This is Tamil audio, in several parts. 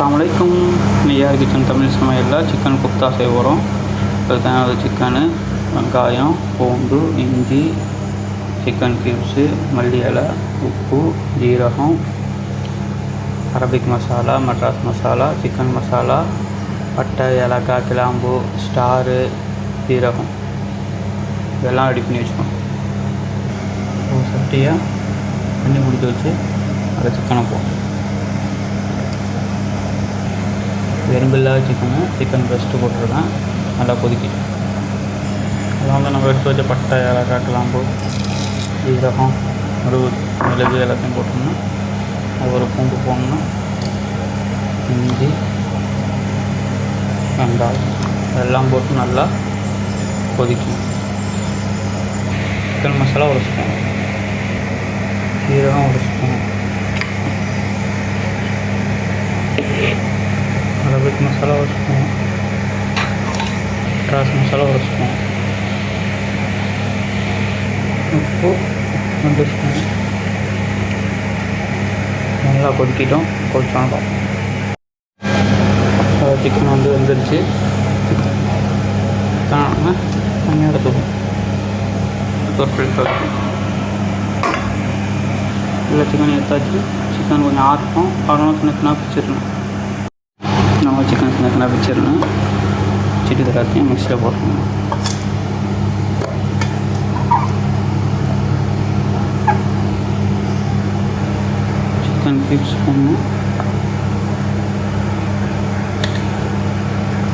அஸ்ஸலாமு அலைக்கும் நியார் கிச்சன் தமிழ் சமையலில் சிக்கன் குப்தா செய்ய போகிறோம் அதுக்கு சிக்கனு வெங்காயம் பூண்டு இஞ்சி சிக்கன் கியூப்ஸு மல்லி இலை உப்பு ஜீரகம் அரபிக் மசாலா மட்ராஸ் மசாலா சிக்கன் மசாலா பட்டை ஏலக்காய் கிளாம்பு ஸ்டாரு ஜீரகம் இதெல்லாம் ரெடி பண்ணி வச்சுக்கணும். ஒரு பண்ணி தண்ணி வச்சு அதை சிக்கனை போகும் எறும்பில்லா சிக்கனு சிக்கன் பெஸ்ட்டு போட்டிருக்கேன். நல்லா கொதிக்கிட்டு அதெல்லாம் வந்து நம்ம எடுத்து வச்ச பட்டை ஏலக்காய் கிராம்பு ஜீரகம் ஒரு மிளகு எல்லாத்தையும் போட்டோம்னா ஒவ்வொரு பூண்டு போடணும் இஞ்சி வெங்காயம் எல்லாம் போட்டு நல்லா கொதிக்கும். சிக்கன் மசாலா ஒரு ஸ்பூன் ஜீரகம் ஒரு ஸ்பூன் மசாலா ஒரு ஸ்பூன் ட்ராஸ் மசாலா ஒரு ஸ்பூன் உப்பு ரெண்டு ஸ்பூன் நல்லா கொதிக்கிட்டோம். கொதிச்சோன்னு சிக்கன் வந்து வெந்துருச்சு. சிக்கன் தனியாக எடுத்துக்கும் ஒரு பிளேட் இல்லை சிக்கன் எடுத்தாச்சு. சிக்கன் கொஞ்சம் ஆறட்டும். ஆறணும் சின்ன சின்ன பிச்சிடணும். சிக்கன் சின்ன சின்ன பிச்சிடணும் சிட்டி எல்லாத்தையும் மிக்சியில் போட்டணும் சிக்கன் கியூப்ஸ் போடணும்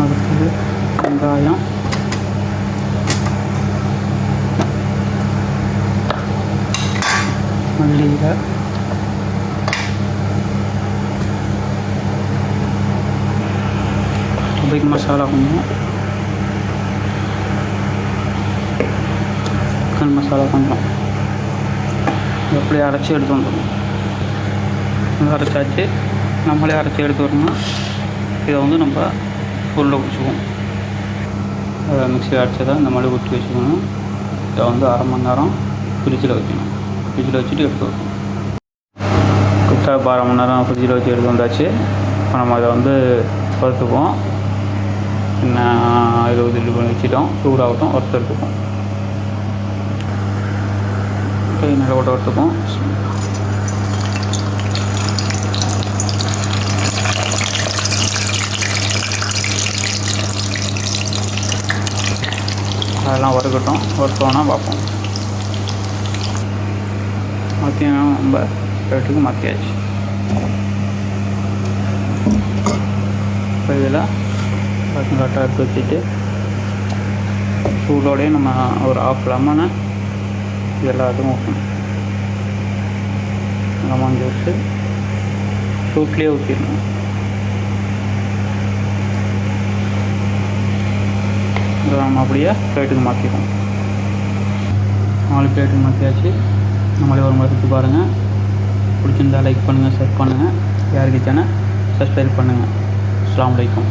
அடுத்தது வெங்காயம் மல்லிகை அரபிக் மசாலா கொஞ்சம் சிக்கன் மசாலா கொஞ்சம் எப்படி அரைச்சி எடுத்து வந்துடணும் இது அரைச்சாச்சு நம்மளே அரைச்சி எடுத்து வரணும் இதை வந்து நம்ம உருளை பிடிச்சிக்குவோம் மிக்சியில் அரைச்சதை இந்த மாதிரி ஊற்றி வச்சுக்கணும் இதை வந்து அரை மணி நேரம் ஃப்ரிட்ஜில் வைக்கணும் ஃப்ரிட்ஜில் வச்சுட்டு எடுத்து வைக்கணும் குத்தா இப்போ அரை மணி நேரம் ஃப்ரிட்ஜில் வச்சு எடுத்து வந்தாச்சு இப்போ நம்ம அதை வந்து வறுத்துப்போம் இருபது இது பண்ணி வச்சுட்டோம். சூடாகட்டும் ஒருத்தர் எடுத்துப்போம் கை நல்லா போட்டு ஒருத்துக்கும் அதெல்லாம் வறுக்கட்டும். வறுத்தோன்னா பார்ப்போம். மத்தியம் நம்ம ரேட்டுக்கு மத்தியாச்சு. இப்போ இதில் பசங்களாட்டம் எடுத்து வச்சுட்டு சூடோடையே நம்ம ஒரு ஆஃப் லெமனை இது எல்லாத்துக்கும் ஊற்றணும் லெமன் ஜூஸு சூட்லேயே ஊற்றிடணும் இதை நம்ம அப்படியே பிளேட்டுக்கு மாற்றிடுவோம் நாலு பிளேட்டுக்கு மாற்றியாச்சு நம்மளே ஒரு முறை சுற்றி பாருங்கள் பிடிச்சிருந்தா லைக் பண்ணுங்கள் ஷேர் பண்ணுங்கள் யாருக்கு சேனல் சப்ஸ்கிரைப் பண்ணுங்கள் அஸ்லாம் வலைக்கம்